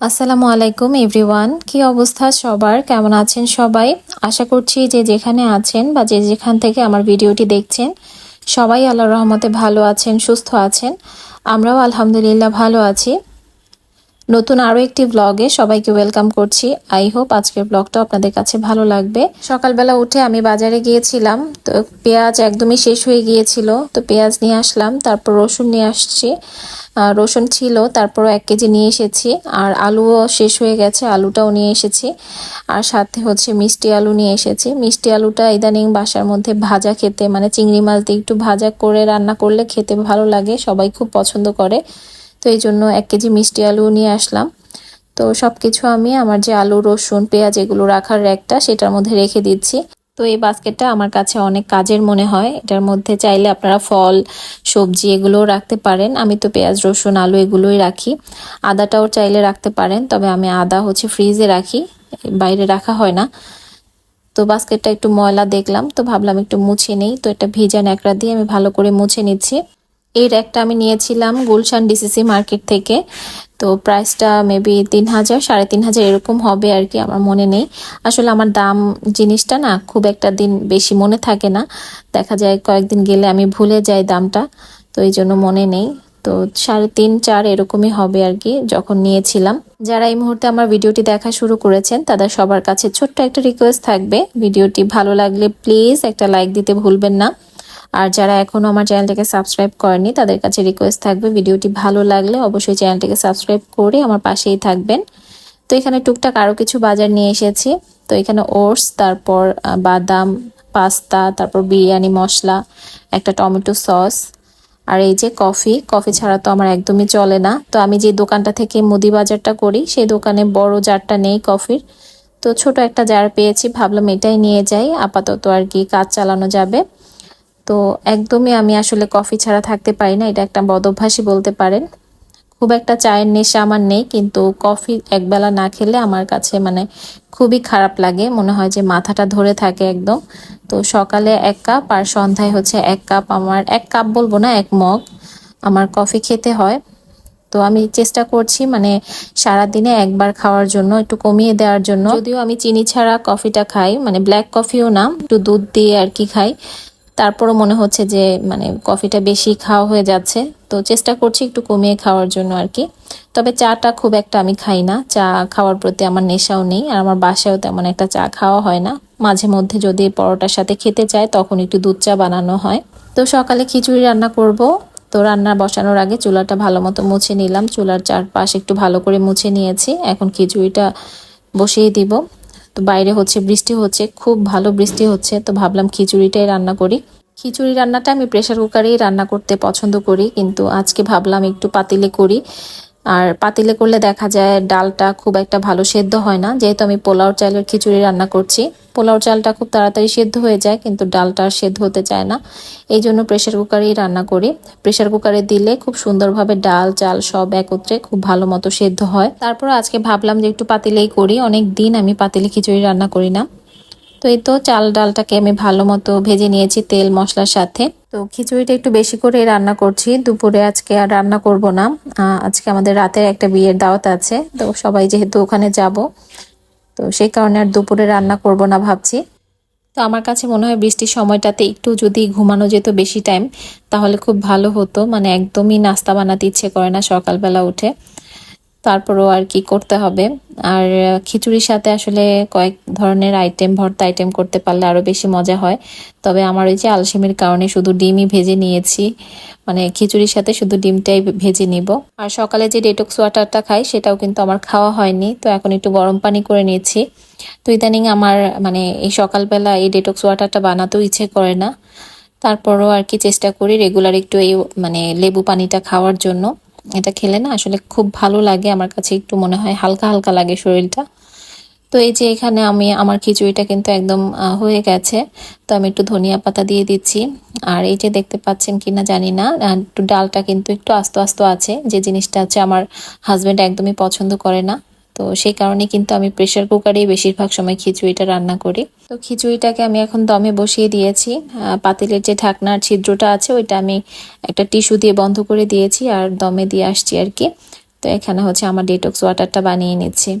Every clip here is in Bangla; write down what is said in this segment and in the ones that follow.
আসসালামু আলাইকুম, এভরিওয়ান। কি অবস্থা সবার? কেমন আছেন সবাই? আশা করছি যে যেখানে আছেন বা যে যেখান থেকে আমার ভিডিওটি দেখছেন, সবাই আল্লাহর রহমতে ভালো আছেন, সুস্থ আছেন। আমরাও আলহামদুলিল্লাহ ভালো আছি। নতুন আরও একটি ব্লগে সবাইকে ওয়েলকাম করছি। আই হোপ আজকের ব্লগটা আপনাদের কাছে ভালো লাগবে। সকালবেলা উঠে আমি বাজারে গিয়েছিলাম, তো পেঁয়াজ একদমই শেষ হয়ে গিয়েছিল, তো পেঁয়াজ নিয়ে আসলাম, তারপর রসুন নিয়ে আসছি। রসুন ছিল, তারপরও এক কেজি নিয়ে এসেছি, আর আলুও শেষ হয়ে গেছে, আলুটাও নিয়ে এসেছি। আর সাথে হচ্ছে মিষ্টি আলু নিয়ে এসেছি। মিষ্টি আলুটা ইদানিং বাসার মধ্যে ভাজা খেতে মানে চিংড়ি মাছ দিয়ে একটু ভাজা করে রান্না করলে খেতে ভালো লাগে, সবাই খুব পছন্দ করে। তো এই জন্য এক কেজি মিষ্টি আলু নিয়ে আসলাম। তো সব কিছু আমি আমার যে আলু, রসুন, পেঁয়াজ এগুলো রাখার র্যাকটা সেটার মধ্যে রেখে দিচ্ছি। তো এই বাস্কেটটা আমার কাছে অনেক কাজের মনে হয়। এটার মধ্যে চাইলে আপনারা ফল, সবজি এগুলোও রাখতে পারেন। আমি তো পেঁয়াজ, রসুন, আলু এগুলোই রাখি। আদাটাও চাইলে রাখতে পারেন, তবে আমি আদা হচ্ছে ফ্রিজে রাখি, বাইরে রাখা হয় না। তো বাস্কেটটা একটু ময়লা দেখলাম, তো ভাবলাম একটু মুছে নেই। তো এটা ভিজা ন্যাকড়া দিয়ে আমি ভালো করে মুছে নিচ্ছি। এই র্যাকটা আমি নিয়েছিলাম গুলশান ডিসিসি মার্কেট থেকে। তো প্রাইসটা মেবি তিন হাজার সাড়ে তিন হাজার এরকম হবে আর কি আমার মনে নেই। আসলে আমার দাম জিনিসটা না খুব একটা দিন বেশি মনে থাকে না। দেখা যায় কয়েকদিন গেলে আমি ভুলে যাই দামটা, তো এই জন্য মনে নেই। তো সাড়ে তিন চার এরকমই হবে আর কি যখন নিয়েছিলাম। যারা এই মুহূর্তে আমার ভিডিওটি দেখা শুরু করেছেন, তাদের সবার কাছে ছোট্ট একটা রিকোয়েস্ট থাকবে। ভিডিওটি ভালো লাগলে প্লিজ একটা লাইক দিতে ভুলবেন না। আর যারা এখনও আমার চ্যানেলটাকে সাবস্ক্রাইব করেনি তাদের কাছে রিকোয়েস্ট থাকবে, ভিডিওটি ভালো লাগলে অবশ্যই চ্যানেলটাকে সাবস্ক্রাইব করে আমার পাশেই থাকবেন। তো এখানে টুকটাক আরও কিছু বাজার নিয়ে এসেছি। তো এখানে ওটস, তারপর বাদাম, পাস্তা, তারপর বিরিয়ানি, মশলা, একটা টমেটো সস, আর এই যে কফি কফি ছাড়া তো আমার একদমই চলে না। তো আমি যে দোকানটা থেকে মুদি বাজারটা করি, সেই দোকানে বড় জারটা নেই কফির। তো ছোট একটা জার পেয়েছি, ভাবলাম এটাই নিয়ে যাই, আপাতত আর কি কাজ চালানো যাবে। তো একদমই আমি আসলে কফি ছাড়া থাকতে পারি না, এটা একটা বদভ্যাসই বলতে পারেন। খুব একটা চায়ের নেশা আমার নেই, কিন্তু কফি একবেলা না খেলে আমার কাছে মানে খুবই খারাপ লাগে, মনে হয় যে মাথাটা ধরে থাকে একদম। তো সকালে এক কাপ আর সন্ধ্যায় হচ্ছে এক কাপ, আমার এক কাপ বলব না, এক মগ আমার কফি খেতে হয়। তো আমি চেষ্টা করছি মানে সারা দিনে একবার খাওয়ার জন্য, একটু কমিয়ে দেওয়ার জন্য। যদিও আমি চিনি ছাড়া কফিটা খাই মানে ব্ল্যাক কফিও না, একটু দুধ দিয়ে আর কি খাই। তারপরও মনে হচ্ছে যে মানে কফিটা বেশি খাওয়া হয়ে যাচ্ছে। তো চেষ্টা করছি একটু কমিয়ে খাওয়ার জন্য আর কি। তবে চাটা খুব একটা আমি খাই না। চা খাওয়ার প্রতি আমার নেশাও নেই। আর আমার বাসায়ও তেমন একটা চা খাওয়া হয় না। মাঝে মধ্যে যদি পরোটার সাথে খেতে চায়, তখন একটু দুধ চা বানানো হয়। তো সকালে খিচুড়ি রান্না করব। তো রান্না বসানোর আগে চুলাটা ভালো মতো মুছে নিলাম। চুলার চারপাশ একটু ভালো করে মুছে নিয়েছি। এখন খিচুড়িটা বসিয়ে দিব। তো বাইরে হচ্ছে বৃষ্টি হচ্ছে, খুব ভালো বৃষ্টি হচ্ছে, তো ভাবলাম খিচুড়িটাই রান্না করি। খিচুড়ি রান্নাটা আমি প্রেশার কুকারেই রান্না করতে পছন্দ করি, কিন্তু আজকে ভাবলাম একটু পাতিলে করি। আর পাতিলে করলে দেখা যায় ডালটা খুব একটা ভালো সেদ্ধ হয় না। যেহেতু আমি পোলাও চালের খিচুড়ি রান্না করছি, পোলাও চালটা খুব তাড়াতাড়ি সেদ্ধ হয়ে যায়, কিন্তু ডালটা আর সেদ্ধ হতে চায় না। এই জন্য প্রেশার কুকারেই রান্না করি। প্রেশার কুকারে দিলে খুব সুন্দরভাবে ডাল, চাল সব একত্রে খুব ভালো মতো সেদ্ধ হয়। তারপর আজকে ভাবলাম যে একটু পাতিলেই করি। অনেক দিন আমি পাতিলে খিচুড়ি রান্না করি না। তো এই তো চাল ডালটাকে আমি ভালো মতো ভেজে নিয়েছি তেল, মশলার সাথে। তো খিচুড়িটা একটু বেশি করে রান্না করছি। দুপুরে আজকে আর রান্না করব না। আজকে আমাদের রাতের একটা বিয়ের দাওয়াত আছে। তো সবাই যেহেতু ওখানে যাব, তো সেই কারণে আর দুপুরে রান্না করব না ভাবছি। তো আমার কাছে মনে হয় বৃষ্টির সময়টাতে একটু যদি ঘুমানো যেত বেশি টাইম তাহলে খুব ভালো হতো। মানে একদমই নাস্তা বানাতে ইচ্ছে করে না সকালবেলা উঠে। তারপরও আর কি করতে হবে। আর খিচুড়ির সাথে আসলে কয়েক ধরনের আইটেম ভর্তা আইটেম করতে পারলে আরও বেশি মজা হয়। তবে আমার ওই যে আলসেমির কারণে শুধু ডিমই ভেজে নিয়েছি। মানে খিচুড়ির সাথে শুধু ডিমটাই ভেজে নিব। আর সকালে যে ডেটক্স ওয়াটারটা খাই সেটাও কিন্তু আমার খাওয়া হয়নি। তো এখন একটু গরম পানি করে নিয়েছি। তো ইদানিং আমার মানে এই সকালবেলা এই ডেটক্স ওয়াটারটা বানাতেও ইচ্ছে করে না। তারপরও আর কি চেষ্টা করি রেগুলার একটু এই মানে লেবু পানিটা খাওয়ার জন্য। এটা খেলে না আসলে খুব ভালো লাগে। আমার কাছে একটু মনে হয় হালকা হালকা লাগে শরীরটা। তো এই যে এখানে আমি আমার খিচুড়িটা কিন্তু একদম হয়ে গেছে। তো আমি একটু ধনিয়া পাতা দিয়ে দিচ্ছি। আর এই যে দেখতে পাচ্ছেন কি না জানি না একটু ডালটা কিন্তু একটু আস্ত আস্ত আছে। যে জিনিসটা হচ্ছে আমার হাজব্যান্ড একদমই পছন্দ করে না। তো সেই কারণে কিন্তু আমি প্রেশার কুকারেই বেশিরভাগ সময় খিচুড়িটা রান্না করি। তো খিচুড়িটাকে আমি এখন দমে বসিয়ে দিয়েছি। পাতিলের যে ঢাকনার ছিদ্রটা আছে, ওইটা আমি একটা টিস্যু দিয়ে বন্ধ করে দিয়েছি আর দমে দিয়ে আসছি আর কি। তো এখানে হচ্ছে আমার ডিটক্স ওয়াটারটা বানিয়ে নিচ্ছি।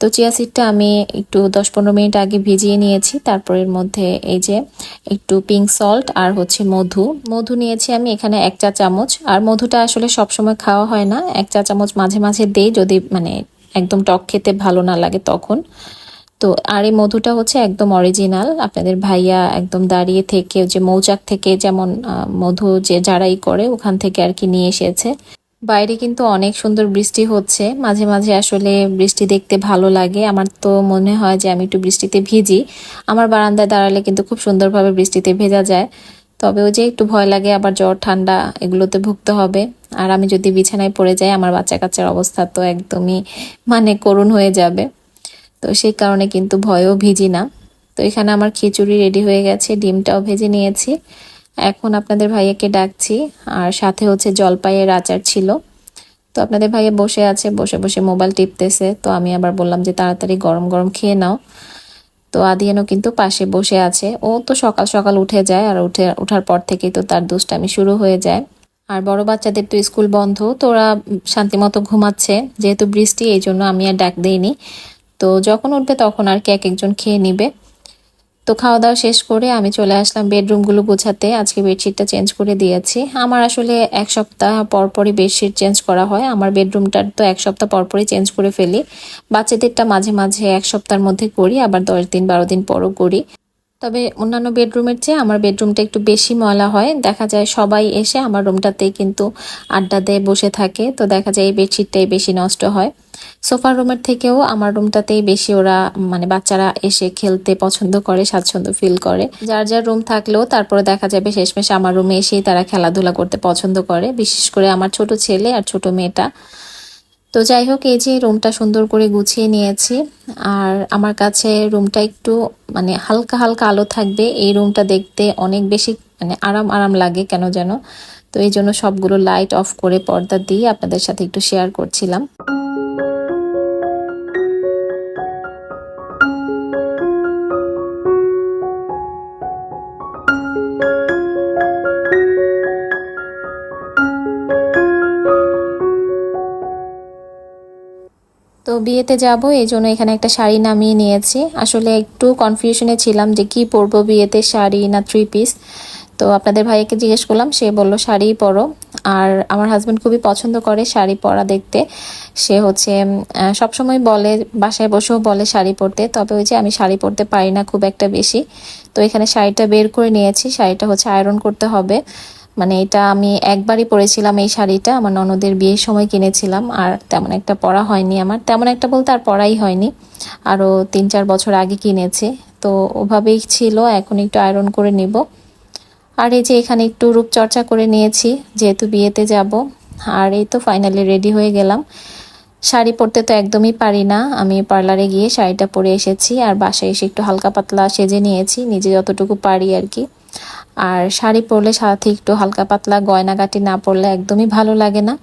তো চিয়া সিডটা আমি একটু দশ পনেরো মিনিট আগে ভিজিয়ে নিয়েছি। তারপর এর মধ্যে এই যে একটু পিঙ্ক সল্ট আর হচ্ছে মধু। মধু নিয়েছি আমি এখানে এক চা চামচ। আর মধুটা আসলে সবসময় খাওয়া হয় না। এক চা চামচ মাঝে মাঝে দেই যদি মানে একদম টক খেতে ভালো না লাগে তখন। তো আর এই মধুটা হচ্ছে একদম অরিজিনাল আপনাদের ভাইয়া একদম দাঁড়িয়ে থেকে, যে মৌচাক থেকে যেমন মধু যে যারাই করে, ওখান থেকে আর কি নিয়ে এসেছে। বাইরে কিন্তু অনেক সুন্দর বৃষ্টি হচ্ছে। মাঝে মাঝে আসলে বৃষ্টি দেখতে ভালো লাগে। আমার তো মনে হয় যে আমি একটু বৃষ্টিতে ভিজি। আমার বারান্দায় দাঁড়ালে কিন্তু খুব সুন্দরভাবে বৃষ্টিতে ভেজা যায়। তবে ওই যে একটু ভয় লাগে, আবার জ্বর, ঠান্ডা এগুলোতে ভুগতে হবে। আর আমি যদি বিছানায় পড়ে যাই, আমার বাচ্চা কাচ্চার অবস্থা তো একদমই মানে করুণ হয়ে যাবে। তো সেই কারণে কিন্তু ভয়ও ভিজি না। তো এখানে আমার খিচুড়ি রেডি হয়ে গেছে, ডিমটাও ভেজে নিয়েছি। এখন আপনাদের ভাইয়াকে ডাকছি, আর সাথে হচ্ছে জলপাইয়ের আচার ছিল। তো আপনাদের ভাইয়া বসে আছে, বসে বসে মোবাইল টিপতেছে। তো আমি আবার বললাম যে তাড়াতাড়ি গরম গরম খেয়ে নাও। তো আদিয়ানও কিন্তু পাশে বসে আছে। ও তো সকাল সকাল উঠে যায় আর উঠে ওঠার পর থেকেই তো তার দুষ্টামি শুরু হয়ে যায়। আর বড় বাচ্চাদের তো স্কুল বন্ধ, তো ওরা শান্তিমতো ঘুমাচ্ছে। যেহেতু বৃষ্টি এই জন্য আমি আর ডাক দিইনি। তো যখন উঠবে তখন আর কি এক একজন খেয়ে নিবে। তো খাওয়া দাওয়া শেষ করে আমি চলে আসলাম বেডরুমগুলো গোছাতে। আজকে বেডশিটটা চেঞ্জ করে দিয়েছি। আমার আসলে এক সপ্তাহ পরপরই বেডশিট চেঞ্জ করা হয়। আমার বেডরুমটার তো এক সপ্তাহ পরপরই চেঞ্জ করে ফেলি। বাচ্চাদেরটা মাঝে মাঝে এক সপ্তাহের মধ্যে করি, আবার দশ দিন, বারো দিন পরও করি। তবে অন্যান্য বেডরুমের চেয়ে আমার বেডরুমটা একটু বেশি ময়লা হয়। দেখা যায় সবাই এসে আমার রুমটাতেই কিন্তু আড্ডা দিয়ে, বসে থাকে। তো দেখা যায় এই বেডশিটটাই বেশি নষ্ট হয়। সোফার রুমের থেকেও আমার রুমটাতেই বেশি ওরা মানে বাচ্চারা এসে খেলতে পছন্দ করে, স্বাচ্ছন্দ্য ফিল করে। যার যার রুম থাকলেও তারপরে দেখা যাবে শেষমেশ আমার রুমে এসেই তারা খেলাধুলা করতে পছন্দ করে। বিশেষ করে আমার ছোট ছেলে আর ছোট মেয়েটা। তো যাই হোক, এই যে রুমটা সুন্দর করে গুছিয়ে নিয়েছি, আর আমার কাছে রুমটা একটু মানে হালকা হালকা আলো থাকবে। এই রুমটা দেখতে অনেক বেশি মানে আরাম আরাম লাগে কেন যেন। তো এই জন্য সবগুলো লাইট অফ করে পর্দা দিয়ে আপনাদের সাথে একটু শেয়ার করছিলাম। বিয়েতে যাব এই জন্য এখানে একটা শাড়ি নামিয়ে নিয়েছি। আসলে একটু কনফিউশনে ছিলাম যে কি পরবো বিয়েতে, শাড়ি না থ্রি পিস তো আপনাদের ভাইকে জিজ্ঞেস করলাম, সে বলল, শাড়িই পরো। আর আমার হাজব্যান্ড খুবই পছন্দ করে শাড়ি পরা দেখতে। সে হচ্ছে সবসময় বলে, বাসায় বসেও বলে শাড়ি পরতে, তবে ওই যে আমি শাড়ি পরতে পারি না খুব একটা বেশি। তো এখানে শাড়িটা বের করে নিয়েছি, শাড়িটা হচ্ছে আয়রন করতে হবে। মানে এটা আমি একবারই পরেছিলাম এই শাড়িটা, আমার ননদের বিয়ের সময় কিনেছিলাম, আর তেমন একটা পরা হয়নি আমার। তেমন একটা বলতে আর পরাই হয়নি, আরও তিন চার বছর আগে কিনেছে। তো ওভাবেই ছিল, এখন একটু আয়রন করে নিব। আর এই যে এখানে একটু রূপচর্চা করে নিয়েছি, যেহেতু বিয়েতে যাব, আর এই তো ফাইনালি রেডি হয়ে গেলাম। শাড়ি পরতে তো একদমই পারি না, আমি পার্লারে গিয়ে শাড়িটা পরে এসেছি, আর বাসায় এসে একটু হালকা পাতলা সেজে নিয়েছি, নিজে যতটুকু পারি আর কি। আর শাড়ি পরলে সাথে একটু হালকা পাতলা, গয়নাগাটি না পরলে একদমই ভালো লাগে না।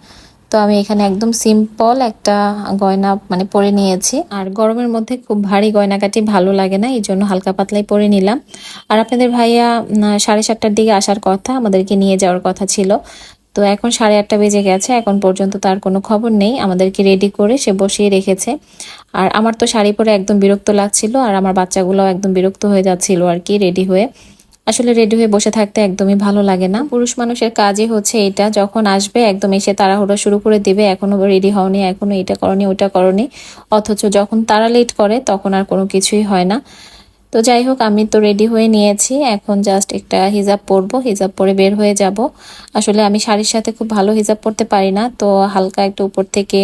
তো আমি এখানে একদম সিম্পল একটা গয়না মানে পরে নিয়েছি। আর গরমের মধ্যে খুব ভারী গয়নাকাটি ভালো লাগে না এই জন্য হালকা পাতলাই পরে নিলাম। আর আপনাদের ভাইয়া সাড়ে সাতটার দিকে আসার কথা, আমাদেরকে নিয়ে যাওয়ার কথা ছিল। তো এখন সাড়ে আটটা বেজে গেছে, এখন পর্যন্ত তার কোনো খবর নেই। আমাদেরকে রেডি করে সে বসিয়ে রেখেছে। আর আমার তো শাড়ি পরে একদম বিরক্ত লাগছিল, আর আমার বাচ্চাগুলোও একদম বিরক্ত হয়ে যাচ্ছিল আর কি রেডি হয়ে। আসলে রেডি হয়ে বসে থাকতে একদমই ভালো লাগে না। পুরুষ মানুষের কাজই হচ্ছে এটা, যখন আসবে একদম এসে তাড়াহুড়ো শুরু করে দিবে, এখনও রেডি হওনি, এখনও এটা করনি, ওটা করনি। অথচ যখন তারা লেট করে, তখন আর কোনো কিছুই হয় না। তো যাই হোক, আমি তো রেডি হয়ে নিয়েছি, এখন জাস্ট একটা হিজাব পরবো, হিজাব পরে বের হয়ে যাব। আসলে আমি শাড়ির সাথে খুব ভালো হিজাব পরতে পারি না, তো হালকা একটু উপর থেকে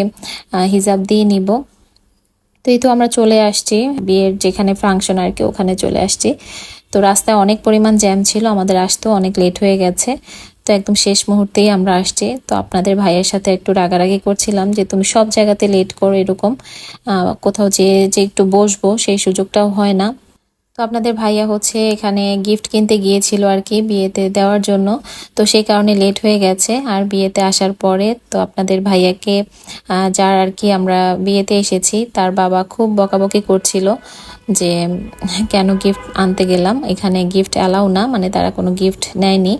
হিজাব দিয়ে নিব। তো এই তো আমরা চলে আসছি, বিয়ের যেখানে ফাংশন আর কি, ওখানে চলে আসছি। তো রাস্তায় অনেক পরিমাণ জ্যাম ছিল, আমাদের আসতেও অনেক লেট হয়ে গেছে। তো একদম শেষ মুহূর্তেই আমরা আসছি। তো আপনাদের ভাইয়ের সাথে একটু রাগারাগি করছিলাম যে, তুমি সব জায়গাতে লেট করো এরকম। কোথাও যে যে একটু বসবো, সেই সুযোগটাও হয় না। তো আপনাদের ভাইয়া হচ্ছে এখানে গিফট কিনতে গিয়েছিল আর কি বিয়েতে দেওয়ার জন্য। তো সেই কারণে লেট হয়ে গেছে। আর বিয়েতে আসার পরে তো আপনাদের ভাইয়াকে যার আর কি আমরা বিয়েতে এসেছি, তার বাবা খুব বকাবকি করছিল যে, কেন গিফট আনতে গেলাম? এখানে গিফট অ্যালাউ না মানে তারা কোনো গিফট নেয়নি।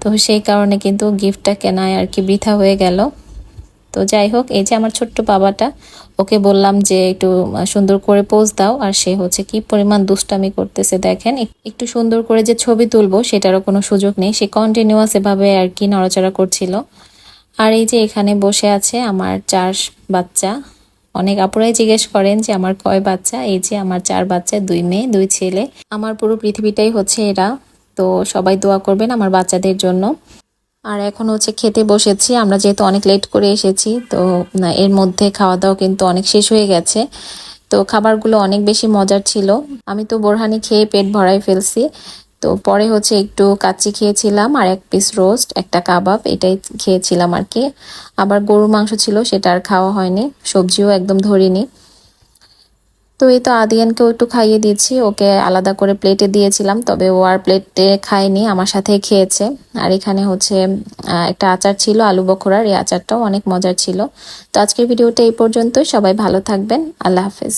তো সেই কারণে কিন্তু গিফটটা কেনায় আর কি বৃথা হয়ে গেল। তো যাই হোক, এই যে আমার ছোট্ট বাবাটা, ওকে বললাম যে একটু সুন্দর করে পোজ দাও, আর সে হচ্ছে কি পরিমাণ দুষ্টামি করতেছে দেখেন। একটু সুন্দর করে যে ছবি তুলবো, সেটারও কোনো সুযোগ নেই। সে কন্টিনিউয়াস এভাবে আর কি নড়াচড়া করছিল। আর এই যে এখানে বসে আছে আমার চার বাচ্চা। অনেক আপুরাই জিজ্ঞেস করেন যে আমার কয় বাচ্চা? এই যে আমার চার বাচ্চা, দুই মেয়ে, দুই ছেলে। আমার পুরো পৃথিবীটাই হচ্ছে এরা। তো সবাই দোয়া করবেন আমার বাচ্চাদের জন্য। আর এখন হচ্ছে খেতে বসেছি, আমরা যেহেতু অনেক লেট করে এসেছি, তো এর মধ্যে খাওয়া দাওয়া কিন্তু অনেক শেষ হয়ে গেছে। তো খাবারগুলো অনেক বেশি মজার ছিল। আমি তো বোরহানি খেয়ে পেট ভরাই ফেলছি। তো পরে হচ্ছে একটু কাচ্চি খেয়েছিলাম আর এক পিস রোস্ট একটা কাবাব, এটাই খেয়েছিলাম আর কি। আবার গরুর মাংস ছিল, সেটা আর খাওয়া হয়নি, সবজিও একদম ধরিনি। তো এই তো আদিয়ানকেও একটু খাইয়ে দিয়েছি। ওকে আলাদা করে প্লেটে দিয়েছিলাম, তবে ও আর প্লেটে খায়নি, আমার সাথে খেয়েছে। আর এখানে হচ্ছে একটা আচার ছিল, আলু বখরার, এই আচারটাও অনেক মজার ছিল। তো আজকের ভিডিওটা এই পর্যন্তই, সবাই ভালো থাকবেন, আল্লাহ হাফেজ।